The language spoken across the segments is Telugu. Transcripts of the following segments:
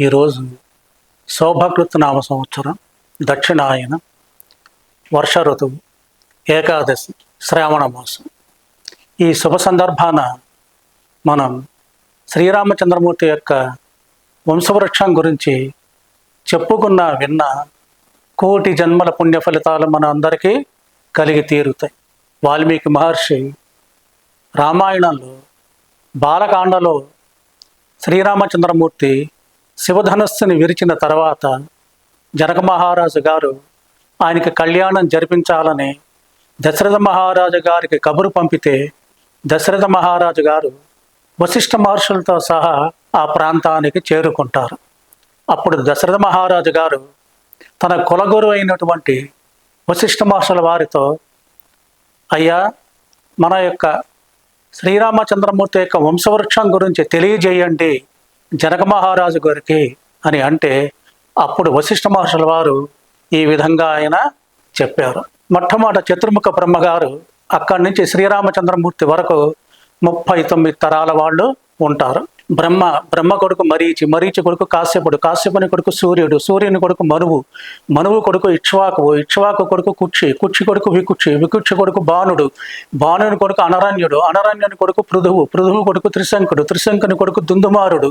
ఈరోజు శోభకృత్ నామ సంవత్సరం దక్షిణాయన వర్ష ఋతువు ఏకాదశి శ్రావణ మాసం. ఈ శుభ సందర్భాన మనం శ్రీరామచంద్రమూర్తి యొక్క వంశవృక్షం గురించి చెప్పుకున్న విన్న కోటి జన్మల పుణ్య ఫలితాలు మన అందరికీ కలిగి తీరుతాయి. వాల్మీకి మహర్షి రామాయణంలో బాలకాండలో శ్రీరామచంద్రమూర్తి శివధనస్సుని విరిచిన తర్వాత జనక మహారాజు గారు ఆయనకి కళ్యాణం జరిపించాలని దశరథ మహారాజు గారికి కబురు పంపితే దశరథ మహారాజు గారు వశిష్ఠ మహర్షులతో సహా ఆ ప్రాంతానికి చేరుకుంటారు. అప్పుడు దశరథ మహారాజు గారు తన కులగురు అయినటువంటి వశిష్ఠ మహర్షుల వారితో అయ్యా మన యొక్క శ్రీరామచంద్రమూర్తి యొక్క వంశవృక్షం గురించి తెలియజేయండి. జనక మహారాజు గారికి అని అంటే అప్పుడు వశిష్ఠ మహర్షుల వారు ఈ విధంగా ఆయన చెప్పారు. మొట్టమొదట చతుర్ముఖ బ్రహ్మగారు అక్కడి నుంచి శ్రీరామచంద్రమూర్తి వరకు ముప్పై తొమ్మిది తరాల వాళ్ళు ఉంటారు. బ్రహ్మ బ్రహ్మ కొడుకు మరీచి మరీచి కొడుకు కాశ్యపుడు కాశ్యపుని కొడుకు సూర్యుడు సూర్యుని కొడుకు మనువు మనువు కొడుకు ఇక్ష్వాకువు ఇక్ష్వాకు కొడుకు కుక్షి కుక్షి కొడుకు వికుక్షి వికుక్షి కొడుకు బాణుడు బాణుని కొడుకు అనరణ్యుడు అనరణ్యుని కొడుకు పృథువు పృథువు కొడుకు త్రిశంకుడు త్రిశంకుని కొడుకు దుందుమారుడు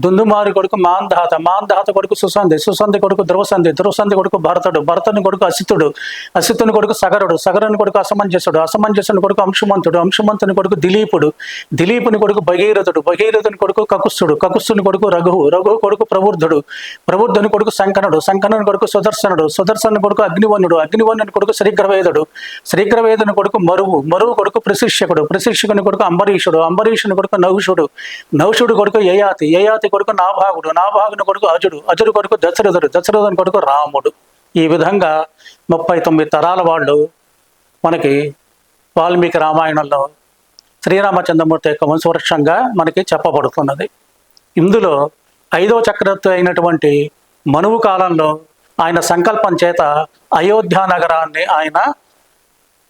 దుందుమారు కొడుకు మాంధాత మాంధాత కొడుకు సుసంధి సుసంధి కొడుకు ధ్రువసంధి ధ్రువసంధి కొడుకు భరతుడు భరతుని కొడుకు అసితుడు అసితుని కొడుకు సగరుడు సగరుని కొడుకు అసమంజసుడు అసమంజసుని కొడుకు అంశుమంతుడు అంశుమంతుని కొడుకు దిలీపుడు దిలీపుని కొడుకు భగీరథుడు భగీరథుని కొడుకు కకుస్తుడు కకుస్తుని కొడుకు రఘువు రఘువు కొడుకు ప్రబుద్ధుడు. ప్రబుద్ధుని కొడుకు శంకనుడు. శంకనుని కొడుకు సుదర్శనుడు. సుదర్శనుని కొడుకు అగ్నివన్నుడు అగ్నివన్నుని కొడుకు శ్రీగ్రవేదుడు. శ్రీగ్రవేదుని కొడుకు మరువు. మరువు కొడుకు ప్రశిష్యకుడు ప్రశిష్యకుని కొడుకు అంబరీషుడు. అంబరీషుని కొడుకు నహుషుడు నహుషుడు కొడుకు యయాతి. యయాతి కొడుకు నాభాగుడు. నాభాగుని కొడుకు అజుడు. అజుడు కొడుకు దశరథుడు. దశరథుని కొడుకు రాముడు. ఈ విధంగా ముప్పై తొమ్మిది తరాల వాళ్ళు మనకి వాల్మీకి రామాయణంలో శ్రీరామచంద్రమూర్తి యొక్క వంశవృక్షంగా మనకి చెప్పబడుతున్నది. ఇందులో ఐదవ చక్రవర్తి అయినటువంటి మనువు కాలంలో ఆయన సంకల్పం చేత అయోధ్య నగరాన్ని ఆయన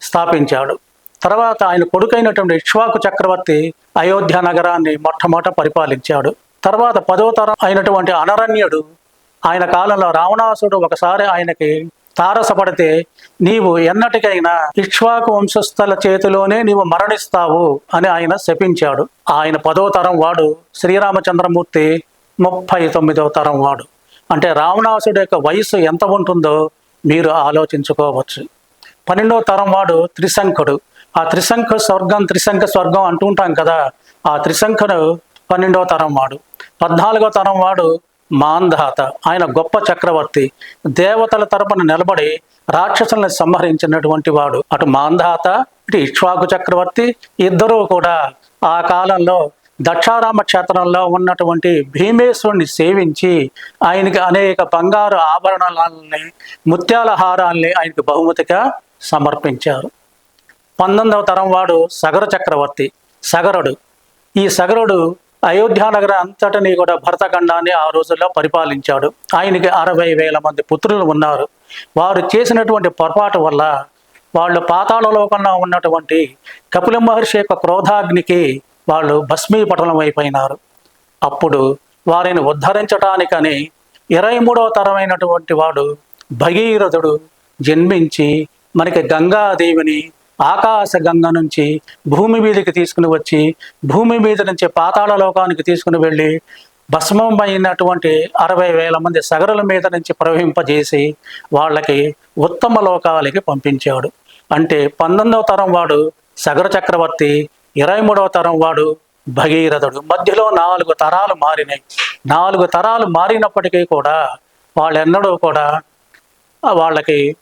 స్థాపించాడు. తర్వాత ఆయన కొడుకైనటువంటి ఇక్ష్వాకు చక్రవర్తి అయోధ్య నగరాన్ని మొట్టమొదట పరిపాలించాడు. తర్వాత పదవ తరం అయినటువంటి అనరణ్యుడు ఆయన కాలంలో రావణాసుడు ఒకసారి ఆయనకి తారసపడితే నీవు ఎన్నటికైనా ఇక్ష్వాకు వంశస్థల చేతిలోనే నీవు మరణిస్తావు అని ఆయన శపించాడు. ఆయన పదవ తరం వాడు శ్రీరామచంద్రమూర్తి ముప్పై తొమ్మిదవ తరం వాడు. అంటే రావణాసుడు యొక్క వయసు ఎంత ఉంటుందో మీరు ఆలోచించుకోవచ్చు. పన్నెండవ తరం వాడు త్రిశంకుడు ఆ త్రిశంఖ స్వర్గం త్రిశంఖ స్వర్గం అంటుంటాం కదా ఆ త్రిశంఖుడు పన్నెండవ తరం వాడు. పద్నాలుగో తరం వాడు మాంధాత ఆయన గొప్ప చక్రవర్తి. దేవతల తరపున నిలబడి రాక్షసులను సంహరించినటువంటి వాడు. అటు మాంధాత ఇటు ఇక్ష్వాకు చక్రవర్తి ఇద్దరూ కూడా ఆ కాలంలో దక్షారామ క్షేత్రంలో ఉన్నటువంటి భీమేశ్వరుని సేవించి ఆయనకి అనేక బంగారు ఆభరణాలని ముత్యాల హారాల్ని ఆయనకి బహుమతిగా సమర్పించారు. పంతొమ్మిదవ తరం వాడు సగర చక్రవర్తి సగరుడు. ఈ సగరుడు అయోధ్య నగరం అంతటిని కూడా భరతఖండాన్ని ఆ రోజుల్లో పరిపాలించాడు. ఆయనకి అరవై వేల మంది పుత్రులు ఉన్నారు. వారు చేసినటువంటి పొరపాటు వల్ల వాళ్ళు పాతాళలోకంలో ఉన్నటువంటి కపిల మహర్షి యొక్క క్రోధాగ్నికి వాళ్ళు భస్మీపటలం అయిపోయినారు. అప్పుడు వారిని ఉద్ధరించటానికని ఇరవై మూడవ తరమైనటువంటి వాడు భగీరథుడు జన్మించి మనకి గంగాదేవిని ఆకాశ గంగ నుంచి భూమి మీదకి తీసుకుని వచ్చి భూమి మీద నుంచి పాతాళ లోకానికి తీసుకుని వెళ్ళి భస్మమైనటువంటి అరవై వేల మంది సగరుల మీద నుంచి ప్రవహింపజేసి వాళ్ళకి ఉత్తమ లోకాలకి పంపించాడు. అంటే పంతొమ్మిదవ తరం వాడు సగర చక్రవర్తి ఇరవై మూడవ తరం వాడు భగీరథుడు. మధ్యలో నాలుగు తరాలు మారినాయి. నాలుగు తరాలు మారినప్పటికీ కూడా వాళ్ళెన్నడూ కూడా వాళ్ళకి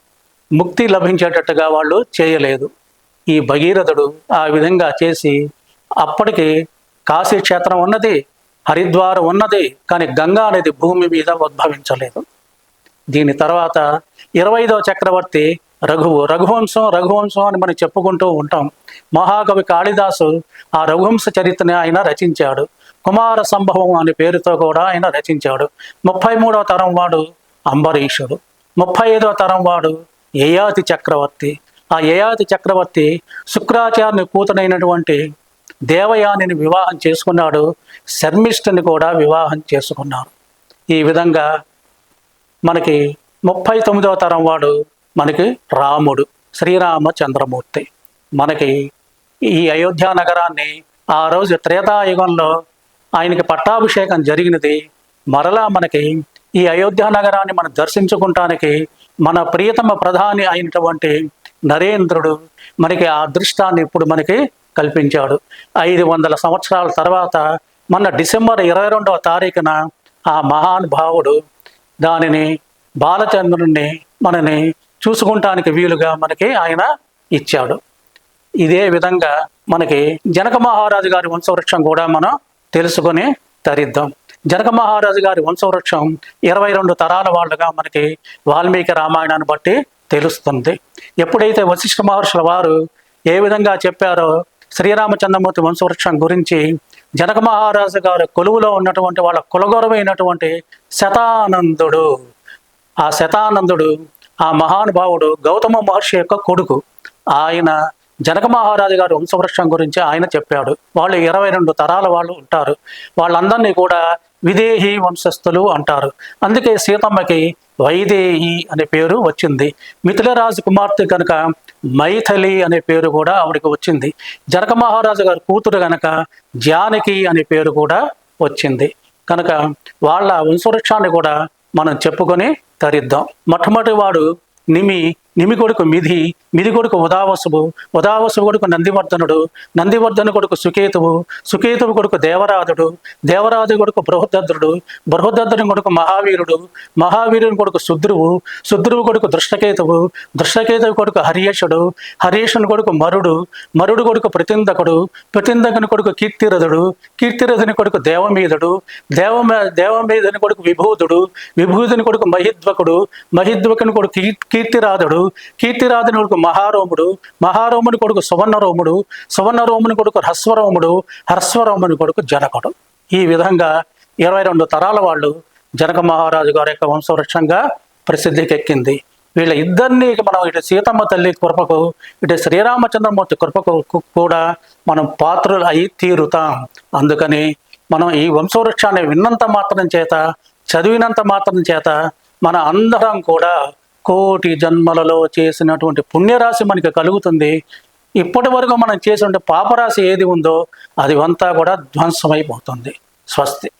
ముక్తి లభించేటట్టుగా వాళ్ళు చేయలేదు. ఈ భగీరథుడు ఆ విధంగా చేసి అప్పటికి కాశీ క్షేత్రం ఉన్నది హరిద్వారం ఉన్నది కానీ గంగా అనేది భూమి మీద ఉద్భవించలేదు. దీని తర్వాత ఇరవైదో చక్రవర్తి రఘువు రఘువంశం రఘువంశం అని మనం చెప్పుకుంటూ ఉంటాం. మహాకవి కాళిదాసు ఆ రఘువంశ చరిత్రని ఆయన రచించాడు. కుమార సంభవం అనే పేరుతో కూడా ఆయన రచించాడు. ముప్పై మూడవ తరం వాడు అంబరీషుడు. ముప్పై ఐదవ తరం వాడు యయాతి చక్రవర్తి. ఆ యయాతి చక్రవర్తి శుక్రాచార్యుని కూతురైనటువంటి దేవయానిని వివాహం చేసుకున్నాడు. శర్మిష్ఠని కూడా వివాహం చేసుకున్నాడు. ఈ విధంగా మనకి ముప్పై తొమ్మిదవ తరం వాడు మనకి రాముడు శ్రీరామచంద్రమూర్తి. మనకి ఈ అయోధ్య నగరాన్ని ఆ రోజు త్రేతాయుగంలో ఆయనకి పట్టాభిషేకం జరిగినది. మరలా మనకి ఈ అయోధ్య నగరాన్ని మనం దర్శించుకుంటానికి మన ప్రియతమ ప్రధాని అయినటువంటి నరేంద్రుడు మనకి ఆ అదృష్టాన్ని ఇప్పుడు మనకి కల్పించాడు. ఐదు వందల సంవత్సరాల తర్వాత మన డిసెంబర్ ఇరవై రెండవ తారీఖున ఆ మహానుభావుడు దానిని బాలచంద్రుణ్ణి మనని చూసుకుంటానికి వీలుగా మనకి ఆయన ఇచ్చాడు. ఇదే విధంగా మనకి జనక మహారాజు గారి వంశవృక్షం కూడా మనం తెలుసుకొని తరిద్దాం. జనక మహారాజు గారి వంశవృక్షం ఇరవై రెండు తరాల వాళ్ళుగా మనకి వాల్మీకి రామాయణాన్ని బట్టి తెలుస్తుంది. ఎప్పుడైతే వశిష్ఠ మహర్షుల వారు ఏ విధంగా చెప్పారో శ్రీరామచంద్రమూర్తి వంశవృక్షం గురించి జనక మహారాజు గారు కొలువులో ఉన్నటువంటి వాళ్ళ కులగౌరవైనటువంటి శతానందుడు. ఆ శతానందుడు ఆ మహానుభావుడు గౌతమ మహర్షి యొక్క కొడుకు. ఆయన జనక మహారాజు గారి వంశవృక్షం గురించి ఆయన చెప్పాడు. వాళ్ళు ఇరవై రెండు తరాల వాళ్ళు ఉంటారు. వాళ్ళందరినీ కూడా విదేహీ వంశస్థులు అంటారు. అందుకే సీతమ్మకి వైదేహి అనే పేరు వచ్చింది. మిథిలరాజు కుమార్తె కనుక మైథలి అనే పేరు కూడా ఆవిడకి వచ్చింది. జనక మహారాజు గారి కూతురు కనుక జానకి అనే పేరు కూడా వచ్చింది. కనుక వాళ్ళ వంశవృక్షాన్ని కూడా మనం చెప్పుకొని తరిద్దాం. మొట్టమొదటి వాడు నిమి నిమి కొడుకు మిధి మిధి కొడుకు ఉదావసువు ఉదావసు కొడుకు నందివర్ధనుడు నందివర్ధను కొడుకు సుకేతువు సుకేతువు కొడుకు దేవరాధుడు దేవరాజు కొడుకు బృహదద్రుడు బృహదద్రుని కొడుకు మహావీరుడు మహావీరుని కొడుకు శుద్రువు శుద్రువు కొడుకు దృష్టకేతువు దృష్టకేతువు కొడుకు హరియేషుడు హరియేషుని కొడుకు మరుడు మరుడు కొడుకు ప్రతిందకుడు ప్రతిందకుని కొడుకు కీర్తిరథుడు కీర్తిరథుని కొడుకు దేవమీదుడు దేవ దేవమీదుని కొడుకు విభూతుడు విభూతుని కొడుకు మహిద్వకుడు మహిద్వకుని కొడుకు కీర్తిరాధుడు కీర్తిరాజుని కొడుకు మహారోముడు మహారోముని కొడుకు సువర్ణరోముడు సువర్ణరోముని కొడుకు హ్రస్వరోముడు హ్రస్వరోముని కొడుకు జనకుడు. ఈ విధంగా ఇరవై రెండు తరాల వాళ్ళు జనక మహారాజు గారి యొక్క వంశవృక్షంగా ప్రసిద్ధికి ఎక్కింది వీళ్ళ ఇద్దరిని మనం ఇటు సీతమ్మ తల్లి కృపకు ఇటు శ్రీరామచంద్రమూర్తి కృపకు కూడా మనం పాత్రలు అయి తీరుతాం. అందుకని మనం ఈ వంశవృక్షాన్ని విన్నంత మాత్రం చేత చదివినంత మాత్రం చేత మన అందరం కూడా కోటి జన్మలలో చేసినటువంటి పుణ్యరాశి మనకి కలుగుతుంది. ఇప్పటి వరకు మనం చేసినటువంటి పాపరాశి ఏది ఉందో అది అంతా కూడా ధ్వంసమైపోతుంది. స్వస్తి.